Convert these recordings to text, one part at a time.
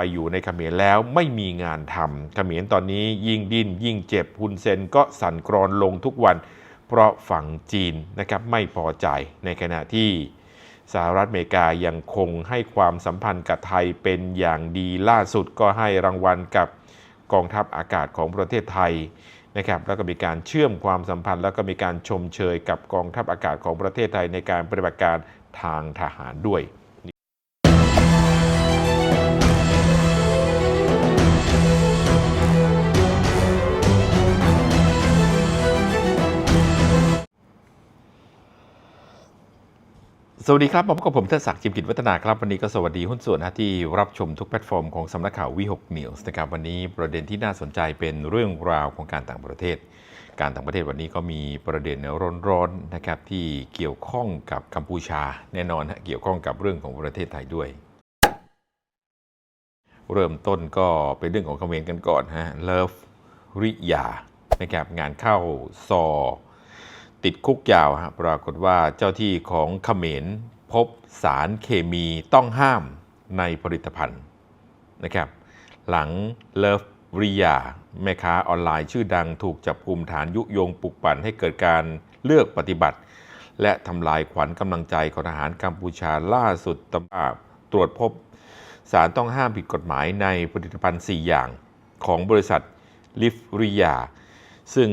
ไปอยู่ในเขมรแล้วไม่มีงานทำเขมรตอนนี้ยิ่งดิ้นยิ่งเจ็บฮุนเซนก็สั่นคลอนลงทุกวัน เพราะฝั่งจีนนะครับไม่พอใจในขณะที่สหรัฐอเมริกายังคงให้ความสัมพันธ์กับไทยเป็นอย่างดีล่าสุดก็ให้รางวัลกับกองทัพอากาศของประเทศไทยนะครับแล้วก็มีการเชื่อมความสัมพันธ์ แล้วก็มีการชมเชยกับกองทัพอากาศของประเทศไทยในการปฏิบัติการทางทหารด้วย สวัสดีครับ มาพบกับผมเทศศักดิ์จิมกิจวัฒนาครับ วันนี้ก็สวัสดีหุ้นส่วนนะที่รับชมทุกแพลตฟอร์มของสำนักข่าววิหกนิวส์นะครับวันนี้ประเด็นที่น่าสนใจเป็นเรื่องราวของการต่างประเทศ การต่างประเทศวันนี้ก็มีประเด็นร้อนๆนะครับที่เกี่ยวข้องกับกัมพูชาแน่นอนฮะเกี่ยวข้องกับเรื่องของประเทศไทยด้วย เริ่มต้นก็เป็นเรื่องของเขมรกันก่อนฮะเลิฟริยานะครับงานเข้าซอ ติดคุกยาวฮะปรากฏว่าเจ้าที่ของเขมรพบสารเคมีต้องห้ามในผลิตภัณฑ์นะครับหลังเลิฟริยา แม่ค้าออนไลน์ชื่อดังถูกจับกลุ่มฐานยุยงปลุกปั่นให้เกิดการเลือกปฏิบัติ และทำลายขวัญกำลังใจของทหารกัมพูชาล่าสุดตำรวจตรวจพบ สารต้องห้ามผิดกฎหมายในผลิตภัณฑ์ 4 อย่างของบริษัทลิฟริยา ซึ่ง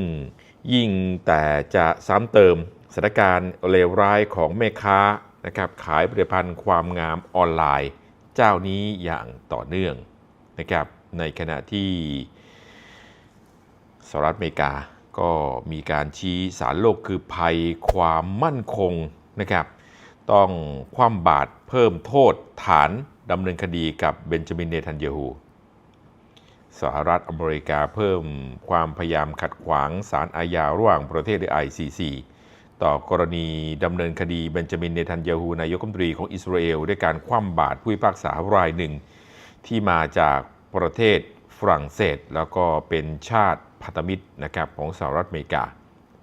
ยิ่งแต่จะซ้ำเติมสถานการณ์เลวร้ายของแม่ค้านะครับขายผลิตภัณฑ์ความงามออนไลน์ เจ้านี้อย่างต่อเนื่องนะครับในขณะที่สหรัฐอเมริกาก็มีการชี้สารโลกคือภัยความมั่นคงนะครับต้องคว่ำบาตรเพิ่มโทษฐานดำเนินคดีกับเบนจามินเนทันเยฮู สหรัฐอเมริกาเพิ่มความพยายามขัดขวางสารอาญาระหว่างประเทศหรือ ICC ต่อกรณีดำเนินคดีเบนจามินเนทันยาฮูนายกรัฐมนตรีของอิสราเอลด้วยการคว่ำบาตรผู้พิพากษารายหนึ่ง ที่มาจากประเทศฝรั่งเศส แล้วก็เป็นชาติพันธมิตรนะครับของสหรัฐอเมริกา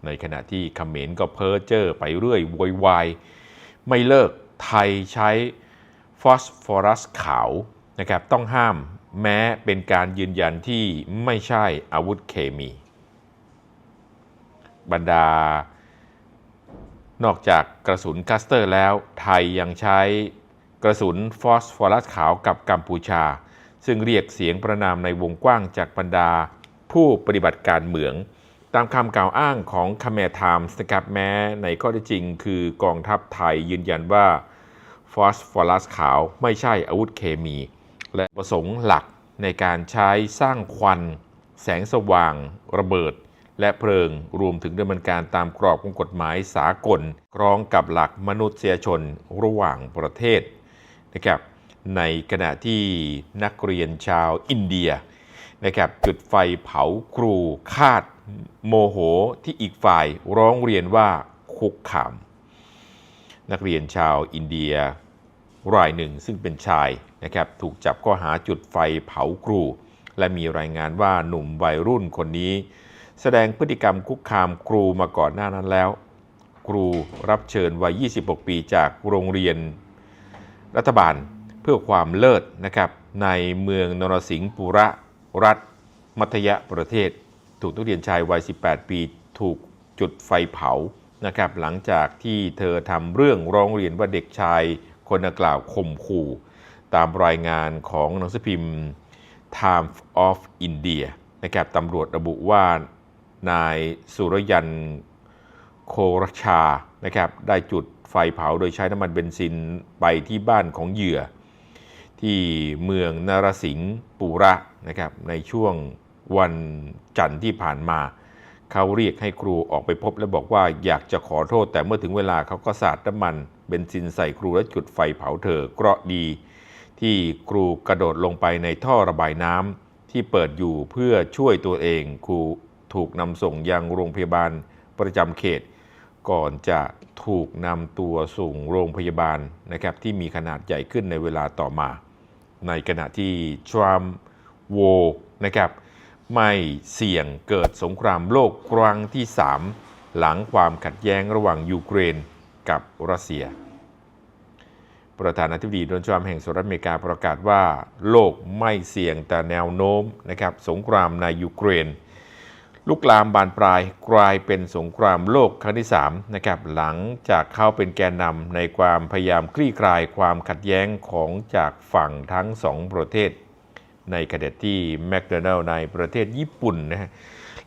ในขณะที่เขมรก็เพ้อเจ้อไปเรื่อยโวยวายไม่เลิกไทยใช้ฟอสฟอรัสขาวนะครับต้องห้าม แม้เป็นการยืนยันที่ไม่ใช่อาวุธเคมี บรรดา นอกจากกระสุนคัสเตอร์แล้ว ไทยยังใช้กระสุนฟอสฟอรัสขาวกับกัมพูชา ซึ่งเรียกเสียงประนามในวงกว้างจากบรรดาผู้ปฏิบัติการเหมืองตามคำกล่าวอ้างของคาเมทามสนะครับแม้ในข้อเท็จจริงคือกองทัพไทยยืนยันว่าฟอสฟอรัสขาวไม่ใช่อาวุธเคมี และประสงค์หลักในการใช้สร้างควัน แสงสว่าง ระเบิด และเพลิงรวมถึงดำเนินการตามกรอบของกฎหมายสากลครองกับหลักมนุษยชนระหว่างประเทศนะครับในขณะที่นักเรียนชาวอินเดียนะครับจุดไฟเผาครูคาดโมโหที่อีกฝ่ายร้องเรียนว่าคุกคาม นักเรียนชาวอินเดียรายหนึ่งซึ่งเป็นชาย นะครับถูกจับข้อหาจุดไฟเผาครู และมีรายงานว่าหนุ่มวัยรุ่นคนนี้ แสดงพฤติกรรมคุกคามครูมาก่อนหน้านั้นแล้ว ครูรับเชิญวัย 26 ปีจากโรงเรียน รัฐบาลเพื่อความเลิศนะครับในเมืองนรสิงห์ปุระรัฐ มัธยประเทศ ถูกนักเรียนชายวัย 18 ปี ถูกจุดไฟเผานะครับหลังจากที่เธอทำเรื่องร้องเรียนว่าเด็กชายคนดังกล่าวข่มขู่ ตามรายงานของหนังสือพิมพ์ Times of India นะครับตำรวจระบุว่านายสุรยันโครชานะครับได้จุดไฟเผาโดยใช้น้ำมันเบนซินไปที่บ้านของเหยื่อ ที่เมืองนรสิงห์ปุระนะครับในช่วงวันจันทร์ที่ผ่านมา เขาเรียกให้ครูออกไปพบและบอกว่าอยากจะขอโทษ แต่เมื่อถึงเวลาเขาก็สาดน้ำมันเบนซินใส่ครูและจุดไฟเผาเธอเคราะดี ที่ครูกระโดดลงไปในท่อระบายน้ำที่เปิดอยู่เพื่อช่วยตัวเองครูถูกนำส่งยังโรงพยาบาลประจำเขต ก่อนจะถูกนำตัวส่งโรงพยาบาลนะครับที่มีขนาดใหญ่ขึ้นในเวลาต่อมา ในขณะที่ทรัมป์โวนะครับไม่เสี่ยงเกิดสงครามโลกครั้งที่ 3 หลังความขัดแย้งระหว่างยูเครนกับรัสเซีย ประธานาธิบดีโดนัลด์ทรัมป์แห่งสหรัฐอเมริกาประกาศว่า โลกไม่เสี่ยงแต่แนวโน้มนะครับสงครามในยูเครน ลุกลามบานปลายกลายเป็นสงครามโลกครั้งที่3นะครับหลังจากเข้าเป็นแกนนำในความพยายามคลี่คลายความขัดแย้งของจากฝั่งทั้งสองประเทศ ในขณะที่แมคโดนัลล์ในประเทศญี่ปุ่นนะฮะ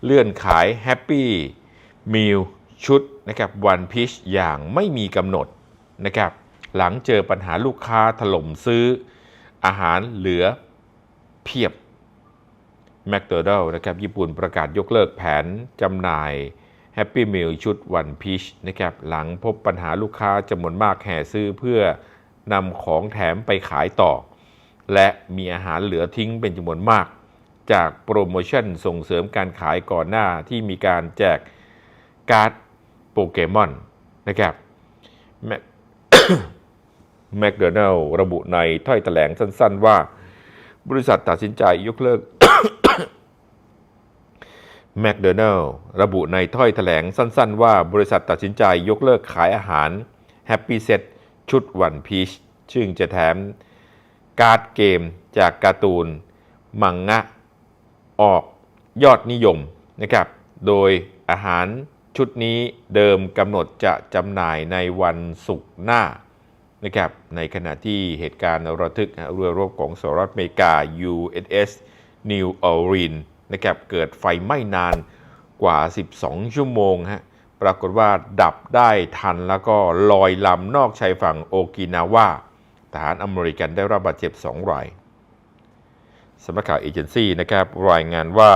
เลื่อนขายแฮปปี้มิลชุดนะครับวันพิชอย่างไม่มีกำหนดนะครับ หลังเจอปัญหาลูกค้าถล่มซื้อ อาหารเหลือเพียบแมคโดนัลล์นะครับญี่ปุ่นประกาศยกเลิกแผนจำหน่ายแฮปปี้มิลชุดวันพีชนะครับหลังพบปัญหาลูกค้าจำนวนมากแห่ซื้อเพื่อนำของแถมไปขายต่อ และมีอาหารเหลือทิ้งเป็นจำนวนมาก จากโปรโมชั่นส่งเสริมการขายก่อนหน้าที่มีการแจกการ์ดโปเกมอนนะครับ แมคโดนัลระบุในถ้อยแถลงสั้น ๆ ว่า บริษัทตัดสินใจยกเลิกแมคโดนัลระบุในถ้อยแถลงสั้น ๆ ว่าบริษัทตัดสินใจยกเลิกขายอาหาร Happy Set ชุดวันพีชซึ่งจะแถมการ์ดเกมจากการ์ตูน มังงะ ออกยอดนิยมนะครับ โดยอาหารชุดนี้เดิมกำหนดจะจำหน่ายในวันศุกร์หน้า นะครับในขณะที่เหตุการณ์ระทึกเรือรบของสหรัฐอเมริกา USS New Orleans นะครับเกิดไฟไหม้นานกว่า 12 ชั่วโมงฮะปรากฏว่าดับได้ทันแล้วก็ลอยลำนอกชายฝั่งโอกินาวาทหารอเมริกันได้รับบาดเจ็บ 2 รายสำนักข่าวเอเจนซี่นะครับรายงานว่า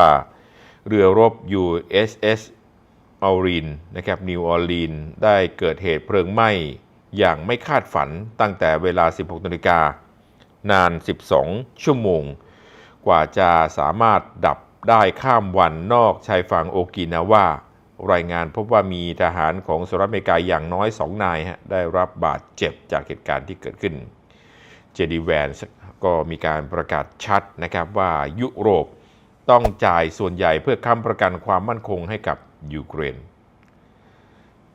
เรือรบ USS ออรีนนะครับนิวออร์ลีนได้เกิดเหตุเพลิงไหม้ อย่างไม่คาดฝันตั้งแต่เวลา 16นาฬิกานาน 12 ชั่วโมง กว่าจะสามารถดับได้ข้ามวันนอกชายฝั่งโอกินาวารายงานพบว่ามีทหารของสหรัฐอเมริกาอย่างน้อย 2 นายได้รับบาดเจ็บจากเหตุการณ์ที่เกิดขึ้น เจดีแวนก็มีการประกาศชัดนะครับว่ายุโรปต้องจ่ายส่วนใหญ่เพื่อค้ำประกันความมั่นคงให้กับยูเครน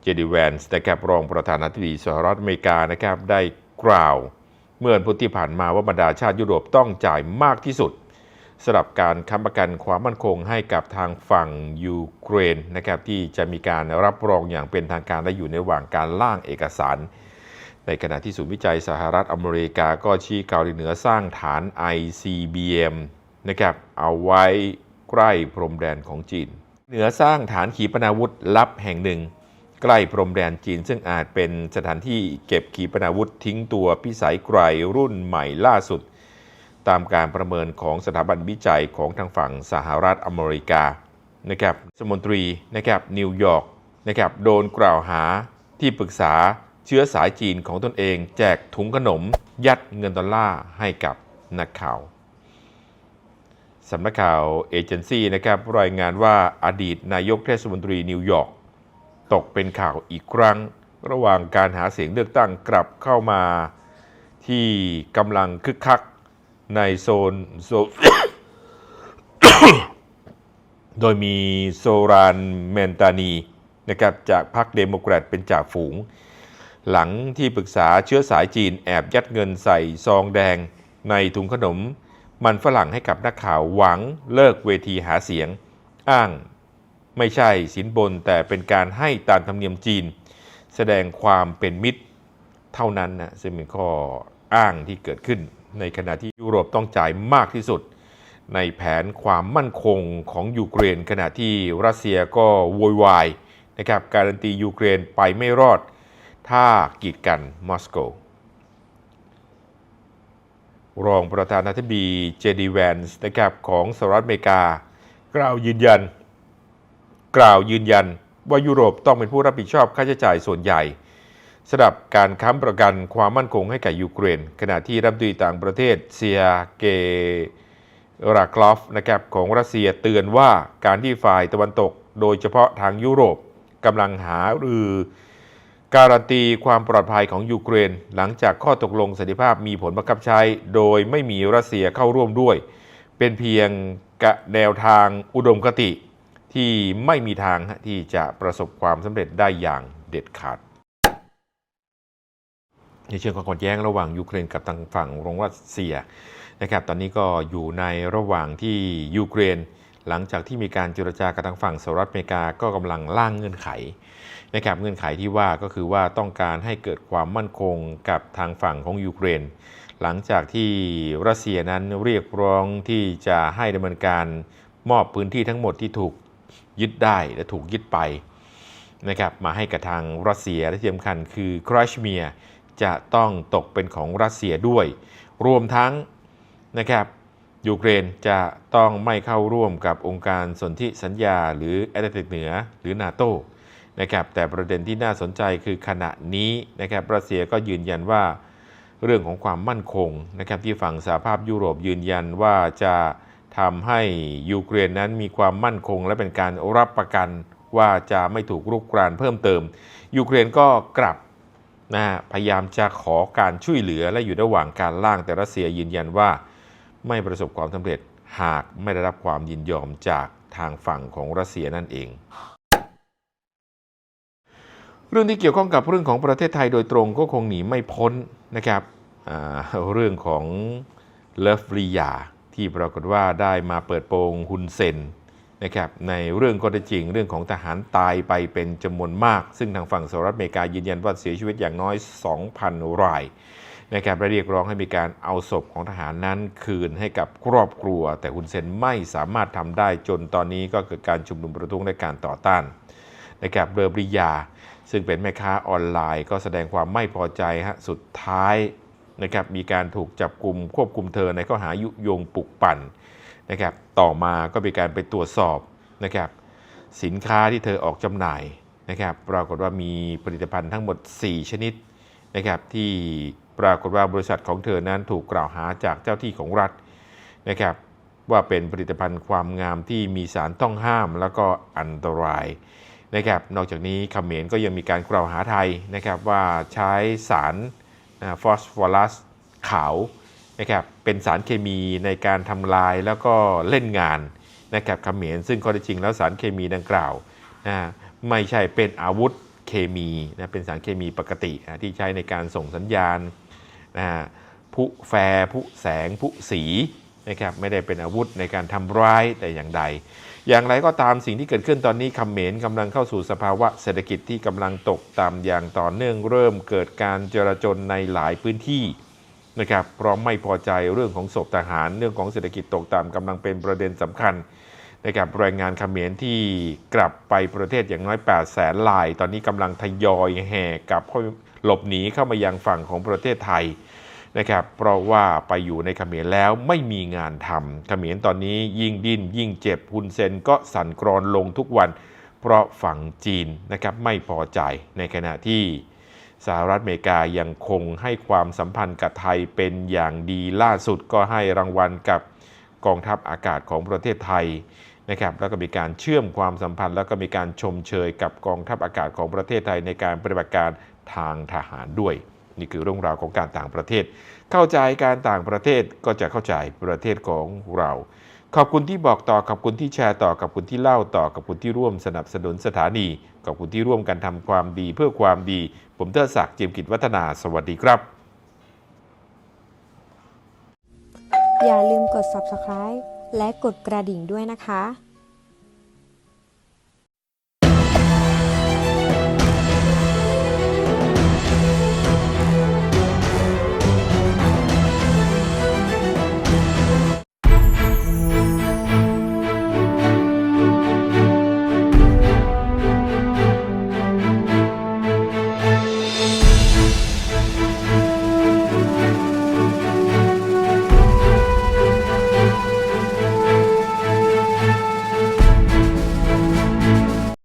เจดีแวนส์นะครับรองประธานาธิบดีสหรัฐอเมริกานะครับได้กล่าว เมื่อวันพุธที่ผ่านมาว่าบรรดาชาติยุโรปต้องจ่ายมากที่สุดสำหรับการค้ำประกันความมั่นคงให้กับทางฝั่งยูเครนนะครับที่จะมีการรับรองอย่างเป็นทางการและอยู่ในระหว่างการล่างเอกสาร ในขณะที่ศูนย์วิจัยสหรัฐอเมริกาก็ชี้เกาหลีเหนือสร้างฐาน ICBM นะครับเอาไว้ใกล้พรมแดนของจีน เหนือสร้างฐานขีปนาวุธลับแห่งหนึ่ง ใกล้พรมแดนจีน ซึ่งอาจเป็นสถานที่เก็บขีปนาวุธทิ้งตัวพิสัยไกลรุ่นใหม่ล่าสุด ตามการประเมินของสถาบันวิจัยของทางฝั่งสหรัฐอเมริกานะครับสมนตรีนะครับนิวยอร์กนะครับโดนกล่าวหาที่ปรึกษาเชื้อสายจีนของตนเอง แจกถุงขนม ยัดเงินดอลลาร์ให้กับนักข่าวสำนักข่าวเอเจนซี่นะครับรายงานว่าอดีตนายกเทศมนตรีนิวยอร์ก ตกเป็นข่าวอีกครั้ง ระหว่างการหาเสียงเลือกตั้งกลับเข้ามา ที่กำลังคึกคักในโซนโซโดยมีโซรานเมนตานีนะครับจากพรรคเดโมแครตเป็นจ่าฝูง หลังที่ปรึกษาเชื้อสายจีนแอบยัดเงินใส่ซองแดง ในถุงขนม มันฝรั่งให้กับนักข่าวหวังเลิกเวทีหาเสียง อ้าง ไม่ใช่สินบนแต่เป็นการให้ตามธรรมเนียมจีน แสดงความเป็นมิตรเท่านั้นนะซึ่งเป็นข้ออ้างที่เกิดขึ้น ในขณะที่ยุโรปต้องจ่ายมากที่สุด ในแผนความมั่นคงของยูเครน ขณะที่รัสเซียก็โวยวายนะครับการันตียูเครนไปไม่รอด ถ้ากีดกันมอสโกรองประธานาธิบดีเจดีแวนส์นะครับของสหรัฐอเมริกา กล่าวยืนยัน กล่าวยืนยันว่ายุโรปต้องเป็นผู้รับผิดชอบค่าใช้จ่ายส่วนใหญ่สำหรับการค้ำประกันความมั่นคงให้แก่ยูเครน ขณะที่รัฐมนตรีต่างประเทศเซียเกราคลอฟนะครับของรัสเซียเตือนว่าการที่ฝ่ายตะวันตก โดยเฉพาะทางยุโรปกำลังหารือ การันตีความปลอดภัยของยูเครน หลังจากข้อตกลงสันติภาพมีผลบังคับใช้ โดยไม่มีรัสเซียเข้าร่วมด้วย เป็นเพียงกะแนวทางอุดมคติ ที่ไม่มีทางที่จะประสบความสำเร็จได้อย่างเด็ดขาด ในเชิงความขัดแย้งระหว่างยูเครนกับทางฝั่งของรัสเซียนะครับตอนนี้ก็อยู่ในระหว่างที่ยูเครน หลังจากที่มีการเจรจากับทางฝั่งสหรัฐอเมริกาก็กำลังร่างเงื่อนไขนะครับเงื่อนไขที่ว่าก็คือว่าต้องการให้เกิดความมั่นคงกับทางฝั่งของยูเครน หลังจากที่รัสเซียนั้นเรียกร้องที่จะให้ดำเนินการมอบพื้นที่ทั้งหมดที่ถูก ยึดได้และถูกยึดไปนะครับมาให้กับทางรัสเซียและที่สำคัญคือครชเมียจะต้องตกเป็นของรัสเซียด้วย รวมทั้งนะครับยูเครนจะต้องไม่เข้าร่วมกับองค์การสนธิสัญญา หรือแอตแลนติกเหนือหรือนาโตนะครับแต่ประเด็นที่น่าสนใจคือขณะนี้นะครับรัสเซียก็ยืนยันว่าเรื่องของความมั่นคงนะครับที่ฝั่งสหภาพยุโรปยืนยันว่าจะ ทำให้ยูเครนนั้นมีความมั่นคง และเป็นการรับประกันว่าจะไม่ถูกรุกรานเพิ่มเติม ยูเครนก็กลับนะฮะพยายามจะขอการช่วยเหลือและอยู่ระหว่างการล่างแต่รัสเซียยืนยันว่า ไม่ประสบความสำเร็จหากไม่ได้รับความยินยอมจากทางฝั่งของรัสเซียนั่นเอง เรื่องที่เกี่ยวข้องกับเรื่องของประเทศไทยโดยตรงก็คงหนีไม่พ้นนะครับเรื่องของเลฟรียา ที่ปรากฏว่าได้มาเปิดโปงฮุนเซนนะครับในเรื่องก็ได้จริงเรื่องของทหารตายไปเป็นจำนวนมาก ซึ่งทางฝั่งสหรัฐอเมริกายืนยันว่าเสียชีวิตอย่างน้อย 2,000 รายนะครับและเรียกร้องให้มีการเอาศพของทหารนั้นคืนให้กับครอบครัว แต่ฮุนเซนไม่สามารถทำได้จนตอนนี้ก็เกิดการชุมนุมประท้วงและการต่อต้านนะครับเบอร์บริยา ซึ่งเป็นแม่ค้าออนไลน์ ก็แสดงความไม่พอใจฮะสุดท้าย นะครับมีการถูกจับกลุ่มควบคุมเธอในข้อหายุยงปลุกปั่นนะครับต่อมาก็มีการไปตรวจสอบนะครับสินค้าที่เธอออกจำหน่ายนะครับปรากฏว่ามีผลิตภัณฑ์ทั้งหมด 4 ชนิดนะครับที่ปรากฏว่าบริษัทของเธอนั้นถูกกล่าวหาจากเจ้าที่ของรัฐนะครับว่าเป็นผลิตภัณฑ์ความงามที่มีสารต้องห้ามแล้วก็อันตรายนะครับนอกจากนี้เขมรก็ยังมีการกล่าวหาไทยนะครับว่าใช้สาร ฟอสฟอรัสขาวนะครับเป็นสารเคมีในการทำลายแล้วก็เล่นงานนะครับเขมรซึ่งข้อเท็จจริงแล้วสารเคมีดังกล่าวนะไม่ใช่เป็นอาวุธเคมีนะเป็นสารเคมีปกตินะที่ใช้ในการส่งสัญญาณนะผุแฟร์ผุแสงผุสีนะครับไม่ได้เป็นอาวุธในการทำร้ายแต่อย่างใด อย่างไรก็ตามสิ่งที่เกิดขึ้นตอนนี้เขมรกำลังเข้าสู่สภาวะเศรษฐกิจที่กำลังตกต่ำอย่างต่อเนื่องเริ่มเกิดการจราจนในหลายพื้นที่นะครับเพราะไม่พอใจเรื่องของศพทหารเรื่องของเศรษฐกิจตกต่ำกำลังเป็นประเด็นสำคัญนะครับแรงงานเขมรที่กลับไปประเทศอย่างน้อย 8 แสนลาย ตอนนี้กำลังทยอยแห่กลับข้าหลบหนีเข้ามายังฝั่งของประเทศไทย นะครับเพราะว่าไปอยู่ในเขมรแล้วไม่มีงานทำเขมรตอนนี้ยิ่งดิ้นยิ่งเจ็บฮุนเซนก็สั่นคลอนลงทุกวัน เพราะฝั่งจีนนะครับไม่พอใจในขณะที่สหรัฐอเมริกายังคงให้ความสัมพันธ์กับไทยเป็นอย่างดีล่าสุดก็ให้รางวัลกับกองทัพอากาศของประเทศไทยนะครับแล้วก็มีการเชื่อมความสัมพันธ์ แล้วก็มีการชมเชยกับกองทัพอากาศของประเทศไทยในการปฏิบัติการทางทหารด้วย นี่คือเรื่องราวของการต่างประเทศ เข้าใจการต่างประเทศก็จะเข้าใจประเทศของเรา ขอบคุณที่บอกต่อขอบคุณที่แชร์ต่อขอบคุณที่เล่าต่อขอบคุณที่ร่วมสนับสนุนสถานีขอบคุณที่ร่วมกันทำความดีเพื่อความดี ผมเทอศักดิ์เจิมกิจวัฒนาสวัสดีครับ อย่าลืมกด subscribe และกดกระดิ่งด้วยนะคะ